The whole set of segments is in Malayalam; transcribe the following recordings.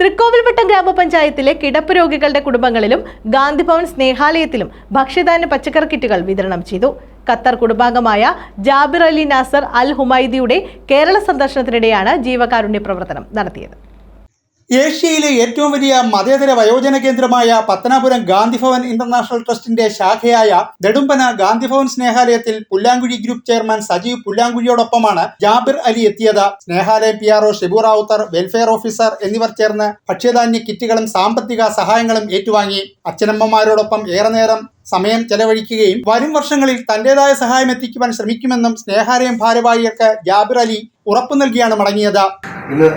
തൃക്കോവിൽവട്ടം ഗ്രാമപഞ്ചായത്തിലെ കിടപ്പ് രോഗികളുടെ കുടുംബങ്ങളിലും ഗാന്ധിഭവൻ സ്നേഹാലയത്തിലും ഭക്ഷ്യധാന്യ പച്ചക്കറി കിറ്റുകൾ വിതരണം ചെയ്തു. ഖത്തർ കുടുംബാംഗമായ ജാബിർ അലി നാസർ അൽ ഹുമൈദിയുടെ കേരള സന്ദർശനത്തിനിടെയാണ് ജീവകാരുണ്യ പ്രവർത്തനം നടത്തിയത്. ഏഷ്യയിലെ ഏറ്റവും വലിയ മതേതര വയോജന കേന്ദ്രമായ പത്തനാപുരം ഗാന്ധിഭവൻ ഇന്റർനാഷണൽ ട്രസ്റ്റിന്റെ ശാഖയായ നെടുമ്പന ഗാന്ധിഭവൻ സ്നേഹാലയത്തിൽ പുല്ലാങ്കുഴി ഗ്രൂപ്പ് ചെയർമാൻ സജീവ് പുല്ലാങ്കുഴിയോടൊപ്പമാണ് ജാബിർ അലി എത്തിയത്. Snehalayam P RO Shibu Ravuthar welfare officer എന്നിവർ ചേർന്ന് ഭക്ഷ്യധാന്യ കിറ്റുകളും സാമ്പത്തിക സഹായങ്ങളും ഏറ്റുവാങ്ങി. അച്ഛനമ്മമാരോടൊപ്പം ഏറെ നേരം സമയം ചെലവഴിക്കുകയും വരും വർഷങ്ങളിൽ തന്റേതായ സഹായം എത്തിക്കുവാൻ ശ്രമിക്കുമെന്നും സ്നേഹാലയം ഭാരവാഹികൾക്ക് ജാബിർ അലി ഉറപ്പു നൽകിയാണ് മടങ്ങിയത്. ഇന്ന്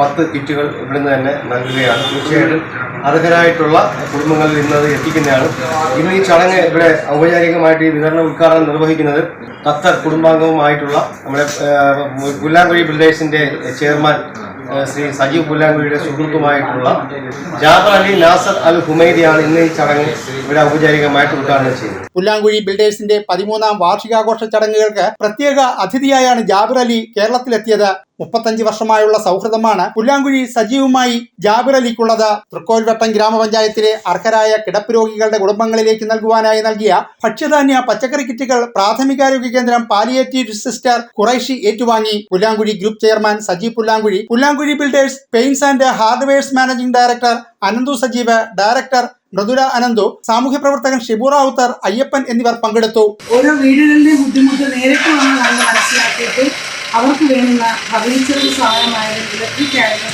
പത്ത് കിറ്റുകൾ ഇവിടുന്ന് തന്നെ നൽകുകയാണ്. തീർച്ചയായിട്ടും അർഹരായിട്ടുള്ള കുടുംബങ്ങളിൽ ഇന്ന് അത് എത്തിക്കുന്നതാണ്. ഇന്ന് ഈ ചടങ്ങ് ഇവിടെ ഔപചാരികമായിട്ട് ഈ വിതരണ ഉദ്ഘാടനം നിർവഹിക്കുന്നത് ഖത്തർ കുടുംബാംഗവുമായിട്ടുള്ള നമ്മുടെ പുല്ലാങ്കുഴി ബിൽഡേഴ്സിന്റെ ചെയർമാൻ ശ്രീ സജീവ് പുല്ലാങ്കുഴിയുടെ സുഹൃത്തുമായിട്ടുള്ള ജാബർ അലി നാസർ അൽ ഹുമൈദിയാണ് ഇന്ന് ഈ ചടങ്ങ് ഇവിടെ ഔപചാരികമായിട്ട് ഉദ്ഘാടനം ചെയ്യുന്നത്. പുല്ലാങ്കുഴി ബിൽഡേഴ്സിന്റെ പതിമൂന്നാം വാർഷികാഘോഷ ചടങ്ങുകൾക്ക് പ്രത്യേക അതിഥിയായാണ് ജാബിർ അലി കേരളത്തിലെത്തിയത്. മുപ്പത്തഞ്ച് വർഷമായുള്ള സൗഹൃദമാണ് പുല്ലാങ്കുഴി സജീവമായി ജാബിർ അലിക്കുള്ളത്. തൃക്കോൽവട്ടം ഗ്രാമപഞ്ചായത്തിലെ അർഹരായ കിടപ്പ് രോഗികളുടെ കുടുംബങ്ങളിലേക്ക് നൽകുവാനായി നൽകിയ ഭക്ഷ്യധാന്യ പച്ചക്കറി കിറ്റുകൾ പ്രാഥമികാരോഗ്യ കേന്ദ്രം പാലിയേറ്റീവ് സിസ്റ്റർ ഖുറൈഷി ഏറ്റുവാങ്ങി. Pullankuzhi group chairman Sajeev Pullankuzhi Pullankuzhi builders paints and hardwares managing director Ananthu Sajeev director Mridula Ananthu സാമൂഹ്യ പ്രവർത്തകൻ ഷിബു റാവുത്തർ അയ്യപ്പൻ എന്നിവർ പങ്കെടുത്തു. ഓരോ വീടുകളിലെയും ബുദ്ധിമുട്ട് നേരിട്ട് നമ്മൾ മനസ്സിലാക്കിയിട്ട് അവർക്ക് വേണ്ടുന്ന ഫർണിച്ചറിന് സഹായമായാലും ഇലക്ട്രിക്കായാലും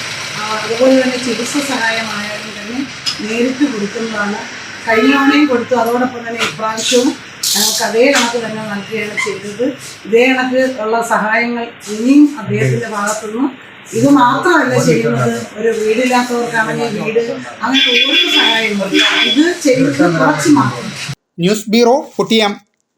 അതുപോലെ തന്നെ ചികിത്സ സഹായമായാലും തന്നെ നേരിട്ട് കൊടുക്കുന്നതാണ്. കഴിഞ്ഞ കൊടുത്തു അതോടൊപ്പം തന്നെ ഇപ്രാവശ്യവും ഞങ്ങൾക്ക് അതേ കണക്ക് തന്നെ നൽകുകയാണ് ചെയ്തത്. ഇതേ കണക്ക് ഉള്ള സഹായങ്ങൾ ഇനിയും അദ്ദേഹത്തിന്റെ ഭാഗത്തുനിന്ന് ഇത് മാത്രമല്ല ചെയ്യുന്നത്. ഒരു വീടില്ലാത്തവർക്കാണെങ്കിൽ വീട്. അങ്ങനെ ഓരോ സഹായങ്ങളും. ഇത് ചെയ്യുന്നത് കുറച്ച് മാത്രം. News bureau Kuttiyam.